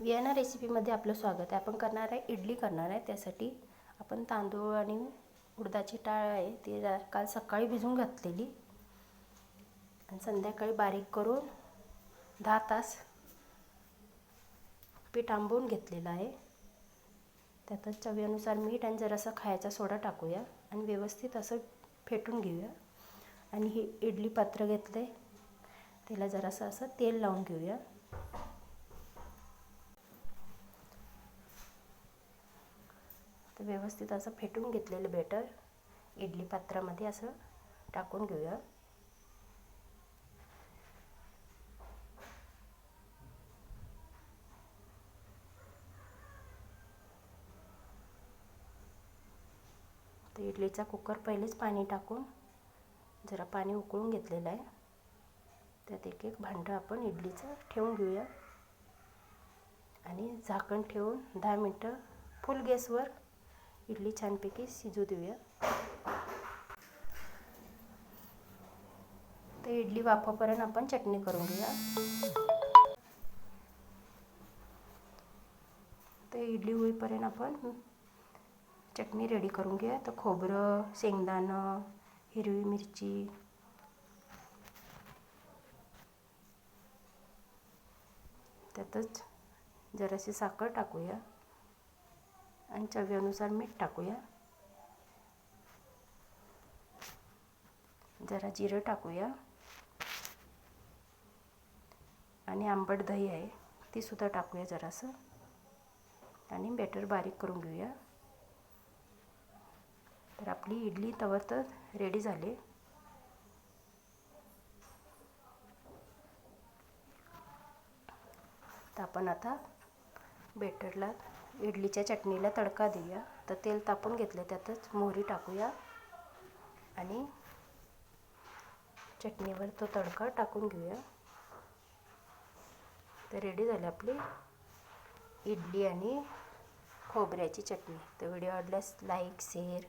Vienna रेसिपीमध्ये आपलं स्वागत आहे. आपण करणार आहे इडली करणार आहे. त्यासाठी आपण तांदूळ आणि उडदाची टाळ आहे ती काल सकाळी भिजवून घातलेली. आणि संध्याकाळी बारीक करून दहा तास पीठ आंबवून घेतलेलं आहे. त्यातच चवीनुसार मीठ आणि जरासा खायचा सोडा टाकूया आणि व्यवस्थित असं फेटून घेऊया. आणि हे इडली पात्र घेतलं आहे त्याला जरासं असं तेल लावून घेऊया. व्यवस्थित असं फेटून घेतलेलं बेटर इडली पात्रामध्ये असं टाकून घेऊया. तर इडलीचा कुकर पहिलेच पाणी टाकून जरा पाणी उकळून घेतलेलं आहे. त्यात एक एक भांडं आपण इडलीचं ठेवून घेऊया. आणि झाकण ठेवून दहा मिनटं फुल गॅसवर इडली छानपैकी शिजू देऊया. तर इडली वाफापर्यंत आपण चटणी करून घेऊया. तर इडली होईपर्यंत आपण चटणी रेडी करून घेऊया. तर खोबरं शेंगदाणं हिरवी मिरची त्यातच जराशी साखर टाकूया. आणि चवीनुसार मीठ टाकूया. जरा जिरं टाकूया. आणि आंबट दही आहे ती सुद्धा टाकूया जरासं. आणि बॅटर बारीक करून घेऊया. तर आपली इडली तवर तर रेडी झाली. तर आपण आता बेटरला इडलीच्या चटणीला तडका देऊया. तर तेल तापून घेतलं त्यातच मोहरी टाकूया. आणि चटणीवर तो तडका टाकून घेऊया. तर रेडी झाली आपली इडली आणि खोबऱ्याची चटणी. तर व्हिडिओ आवडल्यास लाईक शेअर